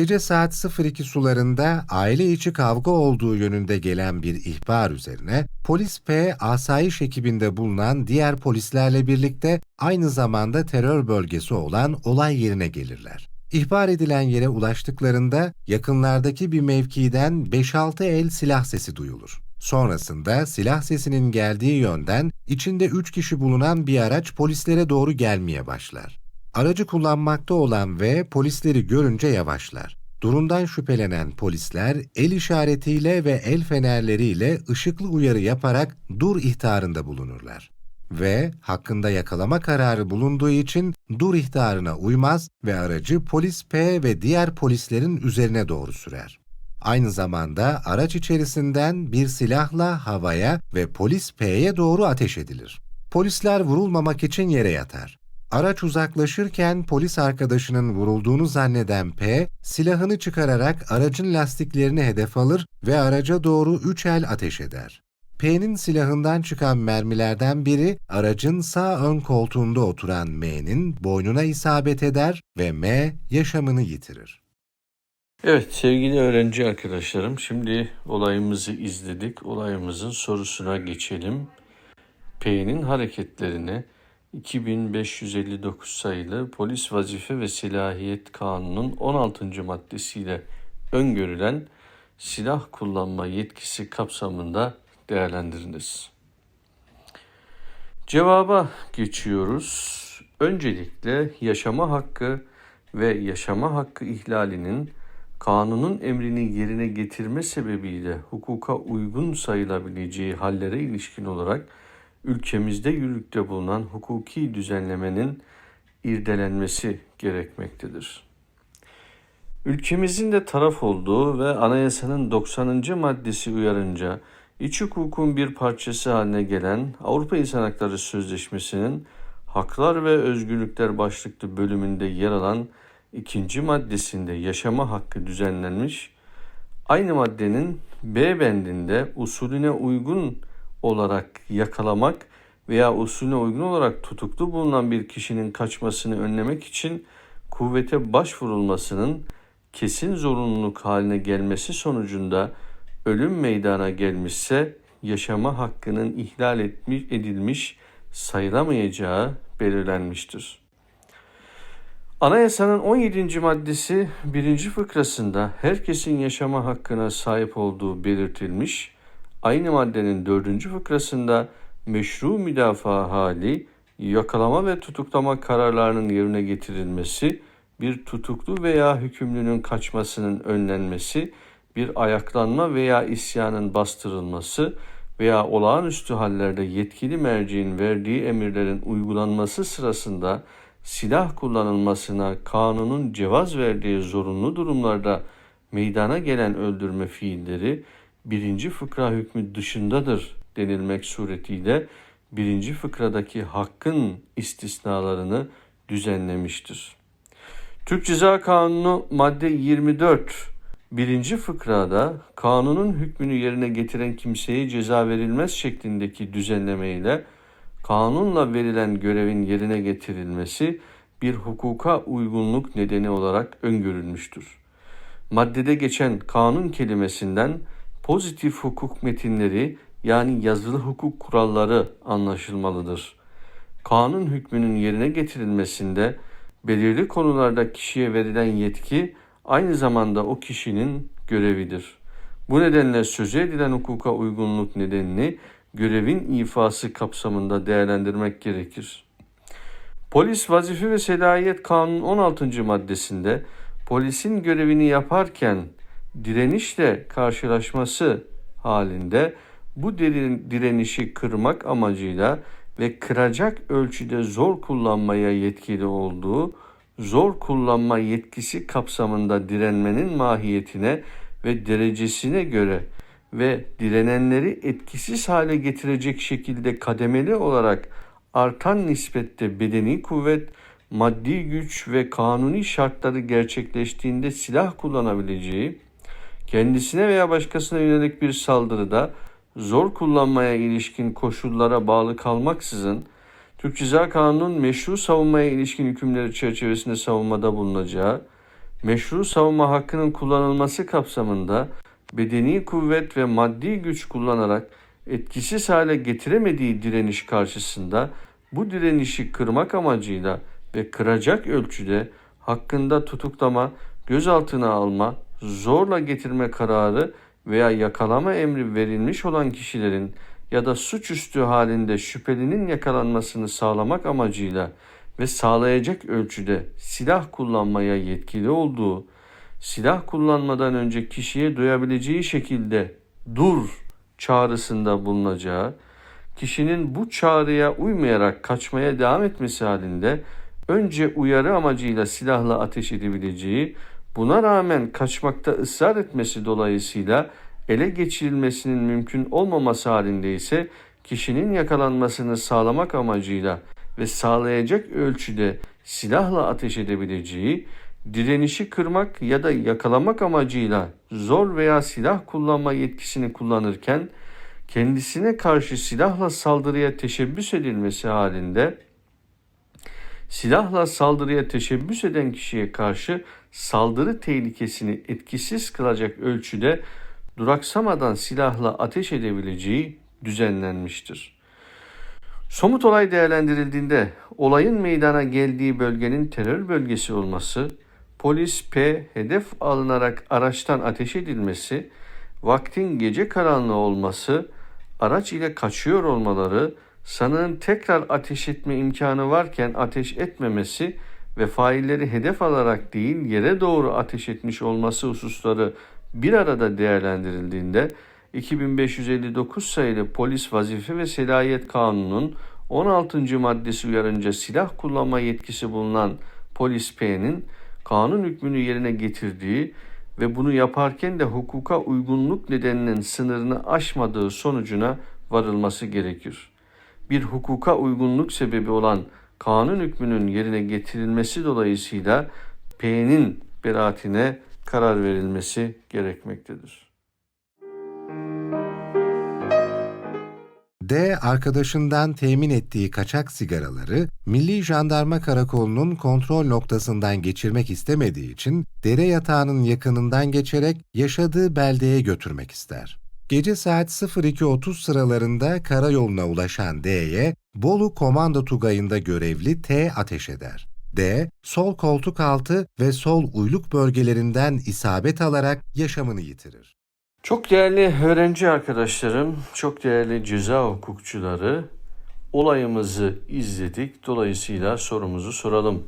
Gece saat 02 sularında aile içi kavga olduğu yönünde gelen bir ihbar üzerine polis P asayiş ekibinde bulunan diğer polislerle birlikte aynı zamanda terör bölgesi olan olay yerine gelirler. İhbar edilen yere ulaştıklarında yakınlardaki bir mevkiden 5-6 el silah sesi duyulur. Sonrasında silah sesinin geldiği yönden içinde 3 kişi bulunan bir araç polislere doğru gelmeye başlar. Aracı kullanmakta olan ve polisleri görünce yavaşlar. Durumdan şüphelenen polisler el işaretiyle ve el fenerleriyle ışıklı uyarı yaparak dur ihtarında bulunurlar. Ve hakkında yakalama kararı bulunduğu için dur ihtarına uymaz ve aracı polis P ve diğer polislerin üzerine doğru sürer. Aynı zamanda araç içerisinden bir silahla havaya ve polis P'ye doğru ateş edilir. Polisler vurulmamak için yere yatar. Araç uzaklaşırken polis arkadaşının vurulduğunu zanneden P, silahını çıkararak aracın lastiklerini hedef alır ve araca doğru üç el ateş eder. P'nin silahından çıkan mermilerden biri aracın sağ ön koltuğunda oturan M'nin boynuna isabet eder ve M yaşamını yitirir. Evet sevgili öğrenci arkadaşlarım şimdi olayımızı izledik. Olayımızın sorusuna geçelim. P'nin hareketlerini 2559 sayılı Polis Vazife ve Silahiyet Kanunu'nun 16. maddesiyle öngörülen silah kullanma yetkisi kapsamında değerlendiriniz. Cevaba geçiyoruz. Öncelikle yaşama hakkı ve yaşama hakkı ihlalinin kanunun emrini yerine getirme sebebiyle hukuka uygun sayılabileceği hallere ilişkin olarak ülkemizde yürürlükte bulunan hukuki düzenlemenin irdelenmesi gerekmektedir. Ülkemizin de taraf olduğu ve anayasanın 90. maddesi uyarınca iç hukukun bir parçası haline gelen Avrupa İnsan Hakları Sözleşmesi'nin Haklar ve Özgürlükler başlıklı bölümünde yer alan ikinci maddesinde yaşama hakkı düzenlenmiş, aynı maddenin B bendinde usulüne uygun olarak yakalamak veya usulüne uygun olarak tutuklu bulunan bir kişinin kaçmasını önlemek için kuvvete başvurulmasının kesin zorunluluk haline gelmesi sonucunda ölüm meydana gelmişse yaşama hakkının ihlal etmiş, edilmiş sayılamayacağı belirlenmiştir. Anayasanın 17. maddesi 1. fıkrasında herkesin yaşama hakkına sahip olduğu belirtilmiş, aynı maddenin 4. fıkrasında meşru müdafaa hali, yakalama ve tutuklama kararlarının yerine getirilmesi, bir tutuklu veya hükümlünün kaçmasının önlenmesi, bir ayaklanma veya isyanın bastırılması veya olağanüstü hallerde yetkili merciğin verdiği emirlerin uygulanması sırasında silah kullanılmasına kanunun cevaz verdiği zorunlu durumlarda meydana gelen öldürme fiilleri birinci fıkra hükmü dışındadır denilmek suretiyle birinci fıkradaki hakkın istisnalarını düzenlemiştir. Türk Ceza Kanunu madde 24 birinci fıkrada kanunun hükmünü yerine getiren kimseye ceza verilmez şeklindeki düzenlemeyle kanunla verilen görevin yerine getirilmesi bir hukuka uygunluk nedeni olarak öngörülmüştür. Maddede geçen kanun kelimesinden pozitif hukuk metinleri yani yazılı hukuk kuralları anlaşılmalıdır. Kanun hükmünün yerine getirilmesinde belirli konularda kişiye verilen yetki aynı zamanda o kişinin görevidir. Bu nedenle sözü edilen hukuka uygunluk nedenini görevin ifası kapsamında değerlendirmek gerekir. Polis vazife ve selahiyet kanunun 16. maddesinde polisin görevini yaparken direnişle karşılaşması halinde bu direnişi kırmak amacıyla ve kıracak ölçüde zor kullanmaya yetkili olduğu zor kullanma yetkisi kapsamında direnmenin mahiyetine ve derecesine göre ve direnenleri etkisiz hale getirecek şekilde kademeli olarak artan nispette bedeni kuvvet, maddi güç ve kanuni şartları gerçekleştiğinde silah kullanabileceği, kendisine veya başkasına yönelik bir saldırıda zor kullanmaya ilişkin koşullara bağlı kalmaksızın Türk Ceza Kanunu'nun meşru savunmaya ilişkin hükümleri çerçevesinde savunmada bulunacağı, meşru savunma hakkının kullanılması kapsamında bedeni kuvvet ve maddi güç kullanarak etkisiz hale getiremediği direniş karşısında bu direnişi kırmak amacıyla ve kıracak ölçüde hakkında tutuklama, gözaltına alma, zorla getirme kararı veya yakalama emri verilmiş olan kişilerin ya da suçüstü halinde şüphelinin yakalanmasını sağlamak amacıyla ve sağlayacak ölçüde silah kullanmaya yetkili olduğu, silah kullanmadan önce kişiye duyabileceği şekilde dur çağrısında bulunacağı, kişinin bu çağrıya uymayarak kaçmaya devam etmesi halinde önce uyarı amacıyla silahla ateş edebileceği, buna rağmen kaçmakta ısrar etmesi dolayısıyla ele geçirilmesinin mümkün olmaması halinde ise kişinin yakalanmasını sağlamak amacıyla ve sağlayacak ölçüde silahla ateş edebileceği, direnişi kırmak ya da yakalamak amacıyla zor veya silah kullanma yetkisini kullanırken kendisine karşı silahla saldırıya teşebbüs edilmesi halinde silahla saldırıya teşebbüs eden kişiye karşı saldırı tehlikesini etkisiz kılacak ölçüde duraksamadan silahla ateş edebileceği düzenlenmiştir. Somut olay değerlendirildiğinde olayın meydana geldiği bölgenin terör bölgesi olması, polis P hedef alınarak araçtan ateş edilmesi, vaktin gece karanlığı olması, araç ile kaçıyor olmaları, sanığın tekrar ateş etme imkanı varken ateş etmemesi ve failleri hedef alarak değil yere doğru ateş etmiş olması hususları bir arada değerlendirildiğinde 2559 sayılı Polis Vazife ve Selahiyet Kanunu'nun 16. maddesi uyarınca silah kullanma yetkisi bulunan Polis P'nin kanun hükmünü yerine getirdiği ve bunu yaparken de hukuka uygunluk nedeninin sınırını aşmadığı sonucuna varılması gerekir. Bir hukuka uygunluk sebebi olan kanun hükmünün yerine getirilmesi dolayısıyla P'nin beraatine karar verilmesi gerekmektedir. D arkadaşından temin ettiği kaçak sigaraları Milli Jandarma Karakolu'nun kontrol noktasından geçirmek istemediği için dere yatağının yakınından geçerek yaşadığı beldeye götürmek ister. Gece saat 02.30 sıralarında karayoluna ulaşan D'ye Bolu Komando Tugayı'nda görevli T ateş eder. D, sol koltuk altı ve sol uyluk bölgelerinden isabet alarak yaşamını yitirir. Çok değerli öğrenci arkadaşlarım, çok değerli ceza hukukçuları, olayımızı izledik. Dolayısıyla sorumuzu soralım.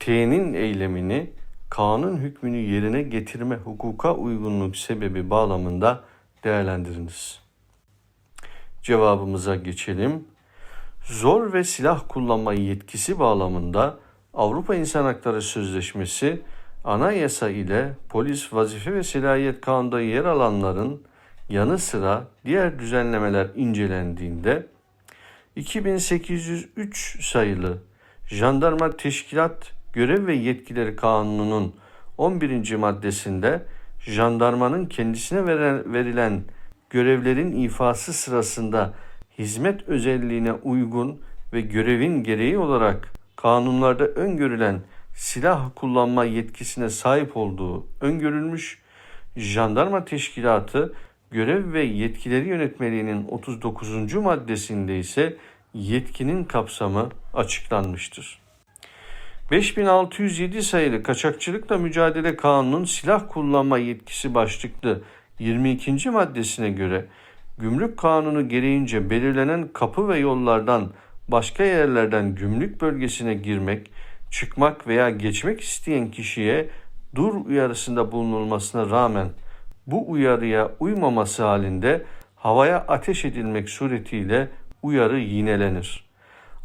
T'nin eylemini kanun hükmünü yerine getirme hukuka uygunluk sebebi bağlamında değerlendiriniz. Cevabımıza geçelim. Zor ve silah kullanma yetkisi bağlamında Avrupa İnsan Hakları Sözleşmesi anayasa ile polis vazife ve silahiyet kanunda yer alanların yanı sıra diğer düzenlemeler incelendiğinde 2803 sayılı Jandarma Teşkilat Görev ve Yetkileri Kanunu'nun 11. maddesinde jandarmanın kendisine verilen, görevlerin ifası sırasında hizmet özelliğine uygun ve görevin gereği olarak kanunlarda öngörülen silah kullanma yetkisine sahip olduğu öngörülmüş, jandarma teşkilatı görev ve yetkileri yönetmeliğinin 39. maddesinde ise yetkinin kapsamı açıklanmıştır. 5607 sayılı Kaçakçılıkla Mücadele Kanunu'nun silah kullanma yetkisi başlıklı 22. maddesine göre gümrük kanunu gereğince belirlenen kapı ve yollardan başka yerlerden gümrük bölgesine girmek, çıkmak veya geçmek isteyen kişiye dur uyarısında bulunulmasına rağmen bu uyarıya uymaması halinde havaya ateş edilmek suretiyle uyarı yinelenir.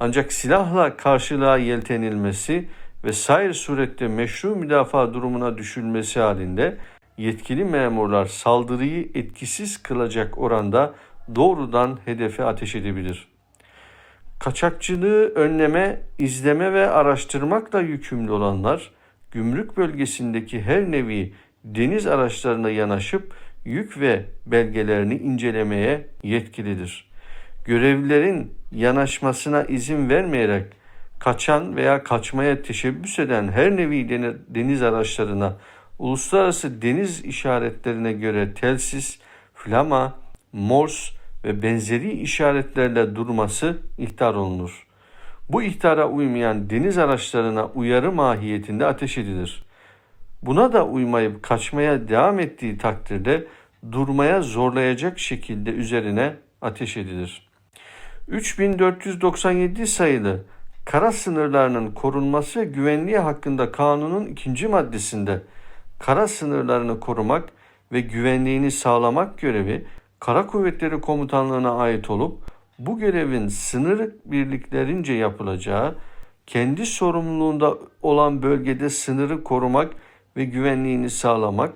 Ancak silahla karşılığa yeltenilmesi ve sair surette meşru müdafaa durumuna düşülmesi halinde yetkili memurlar saldırıyı etkisiz kılacak oranda doğrudan hedefe ateş edebilir. Kaçakçılığı önleme, izleme ve araştırmakla yükümlü olanlar gümrük bölgesindeki her nevi deniz araçlarına yanaşıp yük ve belgelerini incelemeye yetkilidir. Görevlilerin yanaşmasına izin vermeyerek kaçan veya kaçmaya teşebbüs eden her nevi deniz araçlarına uluslararası deniz işaretlerine göre telsiz, flama, morse ve benzeri işaretlerle durması ihtar olunur. Bu ihtara uymayan deniz araçlarına uyarı mahiyetinde ateş edilir. Buna da uymayıp kaçmaya devam ettiği takdirde durmaya zorlayacak şekilde üzerine ateş edilir. 3497 sayılı kara sınırlarının korunması ve güvenliği hakkında kanunun ikinci maddesinde kara sınırlarını korumak ve güvenliğini sağlamak görevi Kara Kuvvetleri Komutanlığı'na ait olup bu görevin sınır birliklerince yapılacağı, kendi sorumluluğunda olan bölgede sınırı korumak ve güvenliğini sağlamak,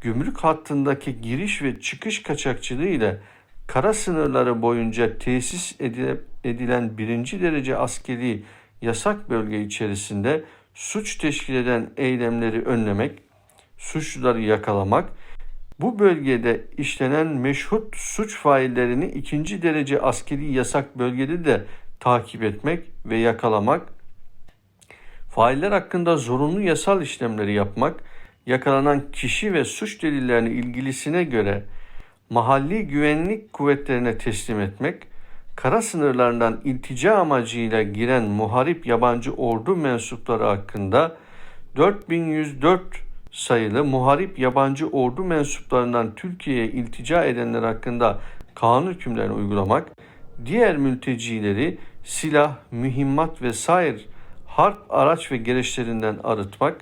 gümrük hattındaki giriş ve çıkış kaçakçılığı ile kara sınırları boyunca tesis edile- edilen birinci derece askeri yasak bölge içerisinde suç teşkil eden eylemleri önlemek, suçluları yakalamak, bu bölgede işlenen meşhut suç faillerini ikinci derece askeri yasak bölgede de takip etmek ve yakalamak, failler hakkında zorunlu yasal işlemleri yapmak, yakalanan kişi ve suç delillerini ilgilisine göre mahalli güvenlik kuvvetlerine teslim etmek, kara sınırlarından iltica amacıyla giren muharip yabancı ordu mensupları hakkında 4104 sayılı muharip yabancı ordu mensuplarından Türkiye'ye iltica edenler hakkında kanun hükümlerini uygulamak, diğer mültecileri silah, mühimmat ve sair harp araç ve gereçlerinden arıtmak,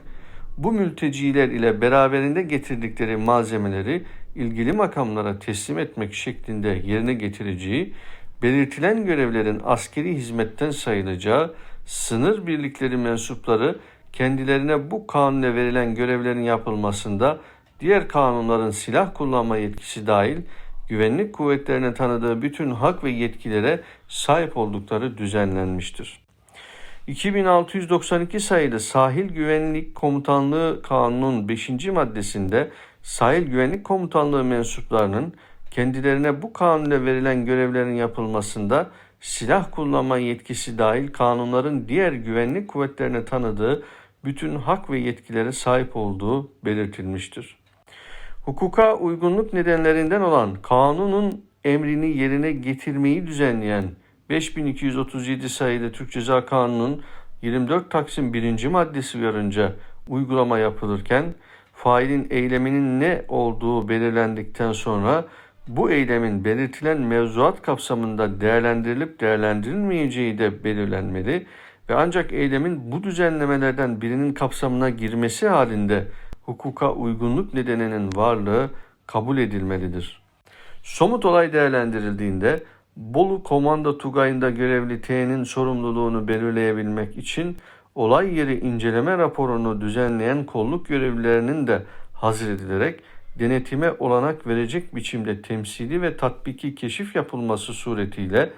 bu mülteciler ile beraberinde getirdikleri malzemeleri ilgili makamlara teslim etmek şeklinde yerine getireceği, belirtilen görevlerin askeri hizmetten sayılacağı, sınır birlikleri mensupları kendilerine bu kanunla verilen görevlerin yapılmasında diğer kanunların silah kullanma yetkisi dahil güvenlik kuvvetlerine tanıdığı bütün hak ve yetkilere sahip oldukları düzenlenmiştir. 2692 sayılı Sahil Güvenlik Komutanlığı Kanunu'nun 5. maddesinde Sahil Güvenlik Komutanlığı mensuplarının kendilerine bu kanunla verilen görevlerin yapılmasında silah kullanma yetkisi dahil kanunların diğer güvenlik kuvvetlerine tanıdığı bütün hak ve yetkilere sahip olduğu belirtilmiştir. Hukuka uygunluk nedenlerinden olan kanunun emrini yerine getirmeyi düzenleyen 5237 sayılı Türk Ceza Kanunu'nun 24 Taksim 1. maddesi uyarınca uygulama yapılırken failin eyleminin ne olduğu belirlendikten sonra bu eylemin belirtilen mevzuat kapsamında değerlendirilip değerlendirilmeyeceği de belirlenmeli ve ancak eylemin bu düzenlemelerden birinin kapsamına girmesi halinde hukuka uygunluk nedeninin varlığı kabul edilmelidir. Somut olay değerlendirildiğinde Bolu Komando Tugayı'nda görevli T'nin sorumluluğunu belirleyebilmek için olay yeri inceleme raporunu düzenleyen kolluk görevlilerinin de hazır edilerek denetime olanak verecek biçimde temsili ve tatbiki keşif yapılması suretiyle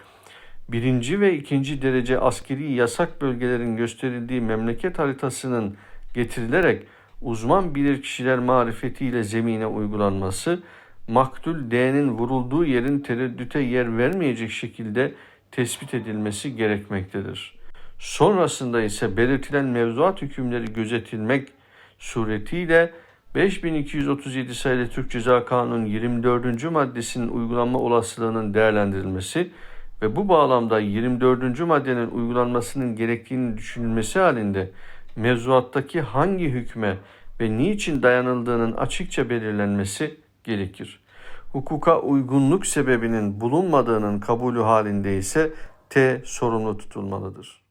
birinci ve ikinci derece askeri yasak bölgelerin gösterildiği memleket haritasının getirilerek uzman bilirkişiler marifetiyle zemine uygulanması, maktul D'nin vurulduğu yerin tereddüte yer vermeyecek şekilde tespit edilmesi gerekmektedir. Sonrasında ise belirtilen mevzuat hükümleri gözetilmek suretiyle 5237 sayılı Türk Ceza Kanunu'nun 24. maddesinin uygulanma olasılığının değerlendirilmesi ve bu bağlamda 24. maddenin uygulanmasının gerektiğini düşünülmesi halinde mevzuattaki hangi hükme ve niçin dayanıldığının açıkça belirlenmesi gerekir. Hukuka uygunluk sebebinin bulunmadığının kabulü halinde ise T sorumlu tutulmalıdır.